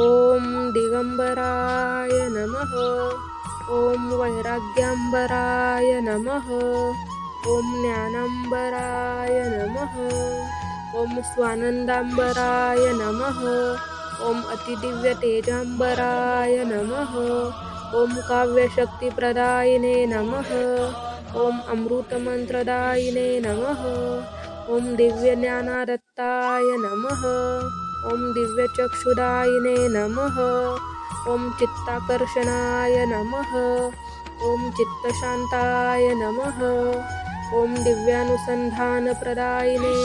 ॐ दिगम्बराय नमः। ॐ वैराग्याम्बराय नमः। ॐ ज्ञानाम्बराय नमः। ॐ स्वानन्दाम्बराय नमः। ॐ अतिदिव्यतेजाम्बराय नमः। ॐ काव्यशक्तिप्रदायिने नमः। ॐ अमृतमन्त्रदायिने नमः। ॐ दिव्यज्ञानादत्ताय नमः। ॐ दिव्यचक्षुदायिने नमः। ॐ चित्ताकर्षणाय नमः। ॐ चित्तशान्ताय नमः।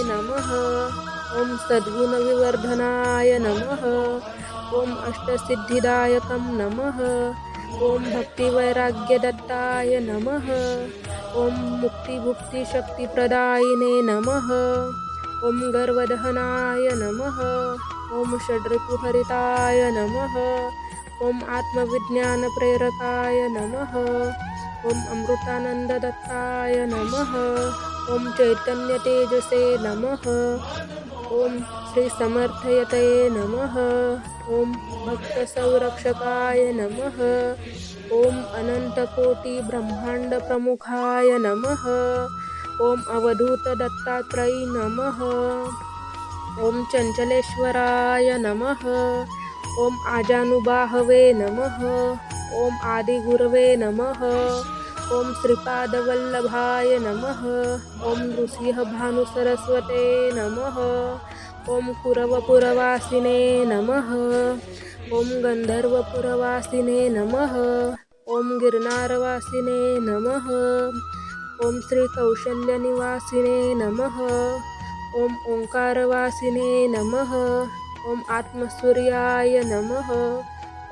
नमः। ॐ सद्गुणविवर्धनाय नमः। ॐ अष्टसिद्धिदायकं नमः। ॐ भक्तिवैराग्यदत्ताय नमः। ॐ मुक्तिभुक्तिशक्तिप्रदायिने नमः। ॐ गर्वदहनाय नमः। ॐ षड्रिपुहरिताय नमः। ॐ आत्मविज्ञानप्रेरकाय नमः। ॐ अमृतानन्ददत्ताय नमः। ॐ चैतन्यतेजसे नमः। ॐ श्रीसमर्थयतये नमः। ॐ भक्तसंरक्षकाय नमः। ॐ अनन्तकोटिब्रह्माण्डप्रमुखाय नमः। ॐ अवधूतदत्तात्रयी नमः। ॐ चञ्चलेश्वराय नमः। ॐ आजानुबाहवे नमः। ॐ आदिगुरवे नमः। ॐ श्रीपादवल्लभाय नमः। ॐ नृसिंहभानुसरस्वते नमः। ॐ कुरवपुरवासिने नमः। ॐ गन्धर्वपुरवासिने नमः। ॐ गिरनारवासिने नमः। ॐ श्रीकौशल्यनिवासिने नमः। ॐ ओङ्कारवासिने नमः। ॐ आत्मसूर्याय नमः।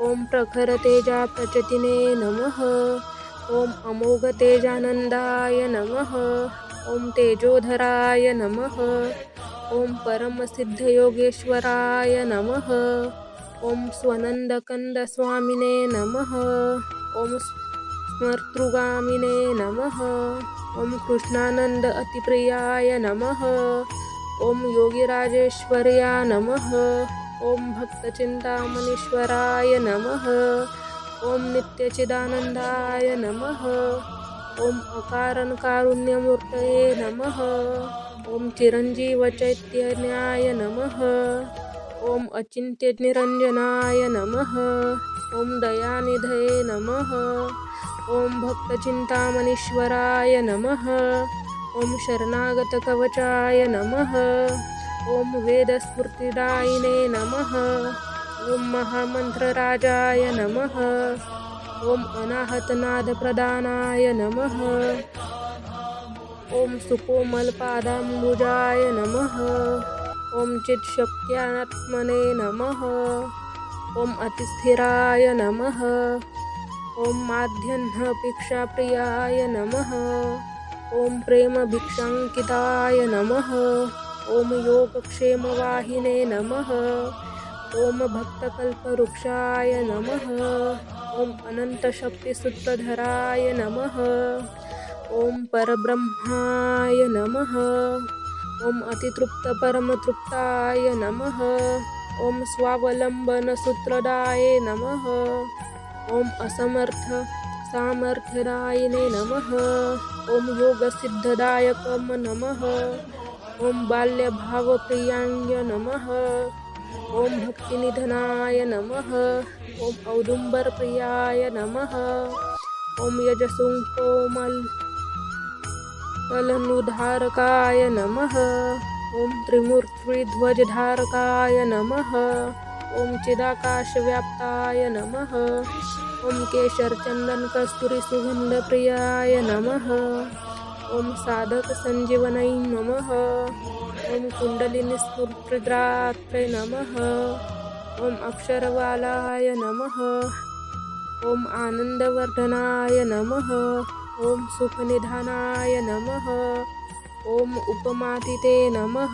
ॐ प्रखरतेजाप्रचतिने नमः। ॐ अमोघतेजानन्दाय नमः। ॐ तेजोधराय नमः। ॐ परमसिद्धयोगेश्वराय नमः। ॐ स्वनन्दकन्दस्वामिने नमः। ॐ स्मर्तृगामिने नमः। ॐ कृष्णानन्द अतिप्रियाय नमः। ॐ योगिराजेश्वर्या नमः। ॐ भक्तचिन्तामणीश्वराय नमः। ॐ नित्यचिदानन्दाय नमः। ॐ अकारणकारुण्यमूर्तये नमः। ॐ चिरञ्जीवचैतन्याय नमः। ॐ अचिन्त्यनिरञ्जनाय नमः। ॐ दयानिधये नमः। ॐ भक्तचिन्तामणीश्वराय नमः। ॐ शरणागतकवचाय नमः। ॐ वेदस्फूर्तिदायिने नमः। ॐ महामन्त्रराजाय नमः। ॐ अनाहतनादप्रदानाय नमः। ॐ सुकोमलपादाम्बुजाय नमः। ॐ चित्शक्त्यात्मने नमः। ॐ अतिस्थिराय नमः। ॐ माध्यह्नभिक्षाप्रियाय नमः। ॐ प्रेमभिक्षाङ्किताय नमः। ॐ योगक्षेमवाहिने नमः। ॐ भक्तकल्पवृक्षाय नमः। ॐ अनन्तशक्तिसूत्रधराय नमः। ॐ परब्रह्माय नमः। ॐ अतितृप्तपरमतृप्ताय नमः। ॐ स्वावलम्बनसूत्रदाय नमः। ॐ असमर्थ सामर्थ्यदायिने नमः। ॐ योगसिद्धदायकं नमः। ॐ नमः। ॐ भक्तिनिधनाय नमः। ॐ औदुम्बरप्रियाय नमः। ॐ यजसुङ्कोमल् कलनुधारकाय नमः। ॐ त्रिमूर्तिध्वजधारकाय नमः। ॐ चिदाकाशव्याप्ताय नमः। ॐ केशरचन्दनकस्तूरिसुगन्धप्रियाय नमः। ॐ साधकसञ्जीवनै नमः। ॐ कुण्डलिनीस्फुर्तिदात्रे नमः। ॐ अक्षरवालाय नमः। ॐ आनन्दवर्धनाय नमः। ॐ सुखनिधानाय नमः। ॐ उपमातिते नमः।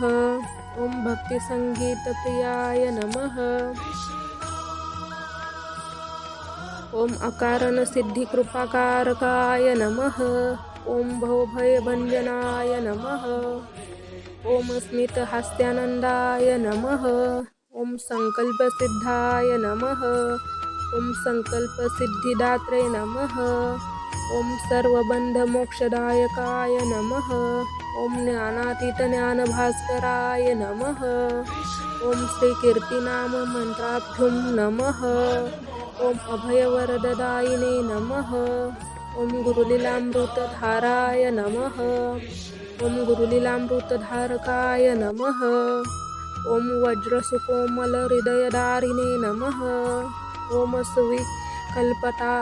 ॐ भक्तिसङ्गीतप्रियाय नमः। ॐ अकारणसिद्धिकृपाकारकाय नमः। ॐ भवभयभञ्जनाय नमः। ॐ स्मितहास्यानन्दाय नमः। ओम संकल्पसिद्धाय नमः। ओम संकल्पसिद्धिदात्रे नमः। ओम सर्वबन्धमोक्षदायकाय नमः। ओम ज्ञानातीतज्ञानभास्कराय नमः। ओम श्रीकीर्तिनाम मंत्राभ्युं नमः। ओम अभयवरददायिने नमः। ओम गुरुलीलामृतधाराय नमः। ओम गुरुलीलामृतधारकाय नमः। ओम वज्रसुकोमलहृदयदारिणे नमः। ओम सुविकल्पता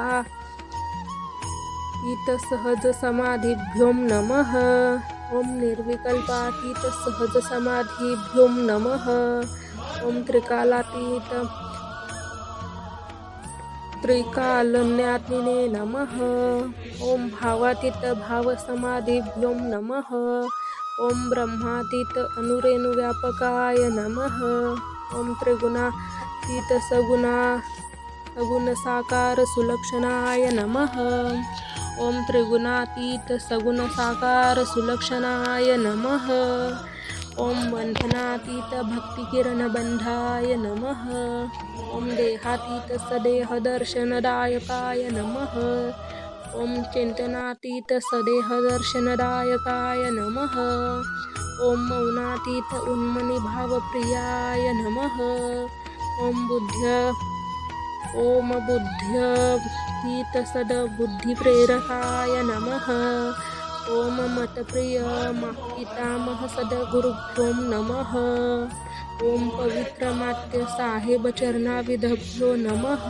ईतसहजसमाधिभ्यों नमः। ॐ निर्विकल्पातीतसहजसमाधिभ्यों नमः। ॐ त्रिकालातीत त्रिकालज्ञात्मिने नमः। ॐ भावातीतभावसमाधिभ्यों नमः। ॐ ब्रह्मातीत अनुरेणुव्यापकाय नमः। ॐ त्रिगुणातीतसगुणा सगुणसाकारसुलक्षणाय नमः। ॐ त्रिगुणातीतसगुणसाकारसुलक्षणाय नमः। ॐ बन्धनातीतभक्तिकिरणबन्धाय नमः। ॐ देहातीतसदेहदर्शनदायकाय नमः। ॐ चिन्तनातीतसदेहदर्शनदायकाय नमः। ॐ मौनातीत उन्मनिभावप्रियाय नमः। ॐ बुद्ध्य ॐ बुद्ध्यतीतसद्बुद्धिप्रेरकाय नमः। ॐ मतप्रिय पितामहसद्गुरुभ्यो नमः। ॐ पवित्रमात्यसाहेबचरणाविधभ्यो नमः।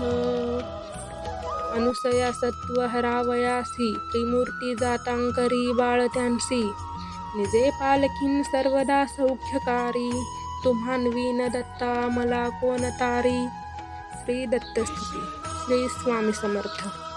अनुसया सत्वहरावयासी त्रिमूर्ती जातांकरी बाळत्यांसी। निजे पालखीन सर्वदा सौख्यकारी तुम्हानवी न दत्ता मला कोण तारी श्री दत्तस्तुती श्री स्वामी समर्थ